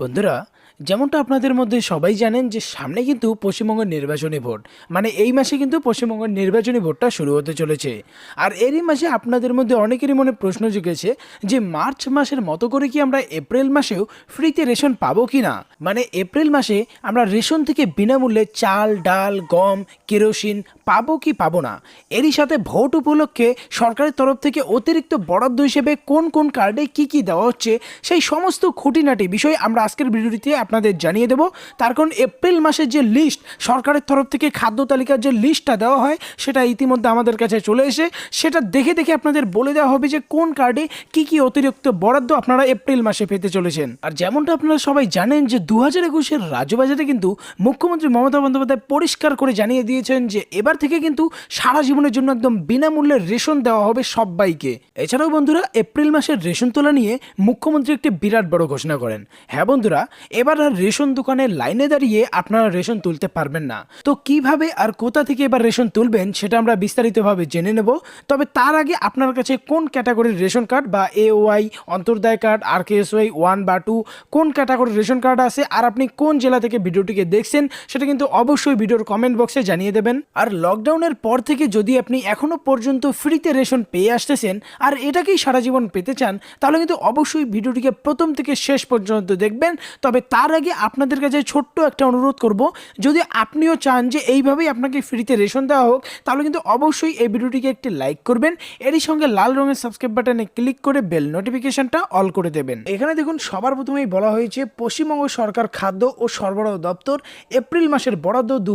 বন্ধুরা, যেমনটা আপনাদের মধ্যে সবাই জানেন যে সামনে কিন্তু পশ্চিমবঙ্গের নির্বাচনী ভোট। মানে এই মাসে কিন্তু পশ্চিমবঙ্গের নির্বাচনী ভোটটা শুরু হতে চলেছে। আর এরই মাসে আপনাদের মধ্যে অনেকেরই মনে প্রশ্ন জুগেছে যে মার্চ মাসের মতো করে কি আমরা এপ্রিল মাসেও ফ্রিতে রেশন পাবো কি না? মানে এপ্রিল মাসে আমরা রেশন থেকে বিনামূল্যে চাল, ডাল, গম, কেরোসিন পাবো কি পাবো না? এরই সাথে ভোট উপলক্ষে সরকারের তরফ থেকে অতিরিক্ত বরাদ্দ হিসেবে কোন কোন কার্ডে কি কি দেওয়া হচ্ছে, সেই সমস্ত খুঁটিনাটি বিষয় আমরা আজকের ভিডিওটিতে আপনাদের জানিয়ে দেব, তার কারণ এপ্রিল মাসের যে লিস্ট সরকারের তরফ থেকে খাদ্য তালিকার যে লিস্টটা দেওয়া হয়, সেটা ইতিমধ্যে আমাদের কাছে চলে এসে, সেটা দেখে দেখে আপনাদের বলে দেওয়া হবে যে কোন কার্ডে কি কি অতিরিক্ত বরাদ্দ আপনারা এপ্রিল মাসে পেতে চলেছেন। আর যেমনটা আপনারা সবাই জানেন যে দু হাজার একুশের রাজ্য বাজেটে কিন্তু মুখ্যমন্ত্রী মমতা বন্দ্যোপাধ্যায় পরিষ্কার করে জানিয়ে দিয়েছেন যে এবার থেকে কিন্তু সারা জীবনের জন্য একদম বিনামূল্যে রেশন দেওয়া হবে সবাইকে। এছাড়াও বন্ধুরা, এপ্রিল মাসের রেশন তোলা নিয়ে মুখ্যমন্ত্রী একটি বিরাট বড় ঘোষণা করেন। হ্যাঁ বন্ধুরা, এবার আর রেশন দোকানের লাইনে দাঁড়িয়ে আপনারা রেশন তুলতে পারবেন না। তো কীভাবে আর কোথা থেকে এবার রেশন তুলবেন সেটা আমরা বিস্তারিতভাবে জেনে নেব। তবে তার আগে আপনার কাছে কোন ক্যাটাগরির রেশন কার্ড বা A Y Antyodaya card R K S Y one বা টু কোন ক্যাটাগরির রেশন কার্ড আছে আর আপনি কোন জেলা থেকে ভিডিওটিকে দেখছেন সেটা কিন্তু অবশ্যই ভিডিওর কমেন্ট বক্সে জানিয়ে দেবেন। আর লকডাউনের পর থেকে যদি আপনি এখনও পর্যন্ত ফ্রিতে রেশন পেয়ে আসতেছেন আর এটাকেই সারা জীবন পেতে চান, তাহলে কিন্তু অবশ্যই ভিডিওটিকে প্রথম থেকে শেষ পর্যন্ত দেখবেন তবে তার আগে আপনাদের কাছে ছোট্ট একটা অনুরোধ করব। যদি আপনিও চান যে এইভাবেই আপনাকে ফ্রিতে রেশন দেওয়া হোক, তাহলে কিন্তু অবশ্যই এই ভিডিওটিকে একটি লাইক করবেন। এরই সঙ্গে লাল রঙের সাবস্ক্রাইব বাটনে ক্লিক করে বেল নোটিফিকেশনটা অল করে দেবেন। এখানে দেখুন, সবার প্রথমেই বলা হয়েছে, পশ্চিমবঙ্গ সরকার খাদ্য ও সরবরাহ দপ্তর এপ্রিল মাসের বরাদ্দ দু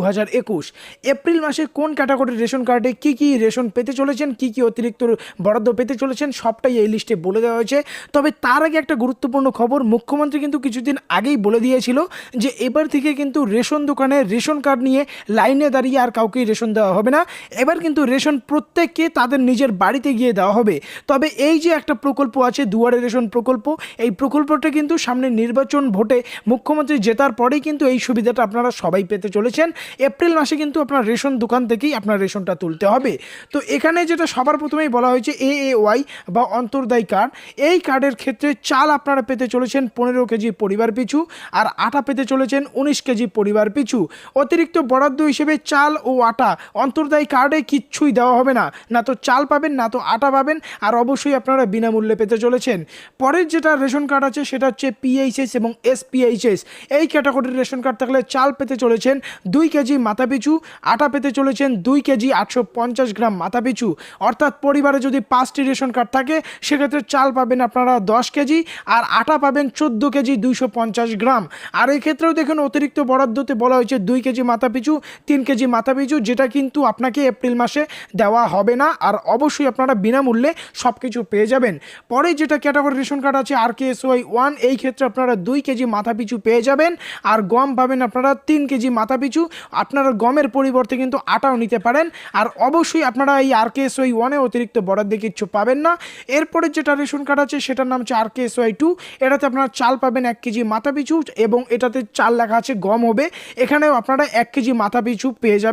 এপ্রিল মাসে কোন ক্যাটাগরির রেশন কার্ডে কি কি রেশন পেতে চলেছেন, কি কি অতিরিক্ত বরাদ্দ পেতে চলেছেন, সবটাই এই লিস্টে বলে দেওয়া হয়েছে। তবে তার আগে একটা গুরুত্বপূর্ণ খবর, মুখ্যমন্ত্রী কিন্তু কিছুদিন আগেই বলে দিয়েছিল যে এবার থেকে কিন্তু রেশন দোকানে রেশন কার্ড নিয়ে লাইনে দাঁড়িয়ে আর কাউকেই রেশন দেওয়া হবে না। এবার কিন্তু রেশন প্রত্যেককে তাদের নিজের বাড়িতে গিয়ে দেওয়া হবে। তবে এই যে একটা প্রকল্প আছে, দুয়ারে রেশন প্রকল্প, এই প্রকল্পটা কিন্তু সামনে নির্বাচন ভোটে মুখ্যমন্ত্রী জেতার পরেই কিন্তু এই সুবিধাটা আপনারা সবাই পেতে চলেছেন। এপ্রিল মাসে কিন্তু আপনার রেশন দোকান থেকেই আপনার রেশনটা তুলতে হবে। তো এখানে যেটা সবার প্রথমেই বলা হয়েছে এ এ ওয়াই বা অন্তর্দায়ী কার্ড। এই কার্ডের ক্ষেত্রে চাল আপনারা পেতে চলেছেন পনেরো কেজি পরিবার পিছু আর আটা পেতে চলেছেন উনিশ কেজি পরিবার পিছু। অতিরিক্ত বরাদ্দ হিসেবে চাল ও আটা অন্তর্দায়ী কার্ডে কিচ্ছুই দেওয়া হবে না। না তো চাল পাবেন, না তো আটা পাবেন আর অবশ্যই আপনারা বিনামূল্যে পেতে চলেছেন। পরের যেটা রেশন কার্ড আছে সেটা হচ্ছে পিএইচএস এবং এসপিএইচএস এই ক্যাটাগরির রেশন কার্ড থাকলে চাল পেতে চলেছেন দুই কেজি মাথা পিছু, আটা পেতে চলেছেন দুই কেজি আটশো পঞ্চাশ গ্রাম মাথা পিছু। অর্থাৎ পরিবারে যদি পাঁচটি রেশন কার্ড থাকে, সেক্ষেত্রে চাল পাবেন আপনারা দশ কেজি আর আটা পাবেন চোদ্দ কেজি দুইশো পঞ্চাশ গ্রাম। আর এই ক্ষেত্রেও দেখুন, অতিরিক্ত বরাদ্দতে বলা হয়েছে দুই কেজি মাথা পিছু তিন কেজি মাথা পিছু যেটা কিন্তু আপনাকে এপ্রিল মাসে দেওয়া হবে না। আর অবশ্যই আপনারা বিনামূল্যে সব কিছু পেয়ে যাবেন। পরে যেটা ক্যাটাগরি রেশন কার্ড আছে, আর কে ওয়াই ওয়ান, এই ক্ষেত্রে আপনারা দুই কেজি মাথা পিছু পেয়ে যাবেন। আর গম পাবেন আপনারা তিন কেজি মাথা পিছু আপনারা গমের পরিবর্তে কিন্তু আটাও নিতে পারেন। আর অবশ্যই আপনারা এই আর কে ওয়াই ওয়ানে অতিরিক্ত বরাদ্দে কিচ্ছু পাবেন না। এরপরে যেটা রেশন কার্ড আছে, সেটার নাম হচ্ছে আর কে ওয়াই টু। এটাতে আপনারা চাল পাবেন এক কেজি মাথা পিছু এবং এটাতে চাল লেখা আছে, গম হবে। এখানেও আপনারা এক কেজি মাথা পিছু পেয়ে যাবেন।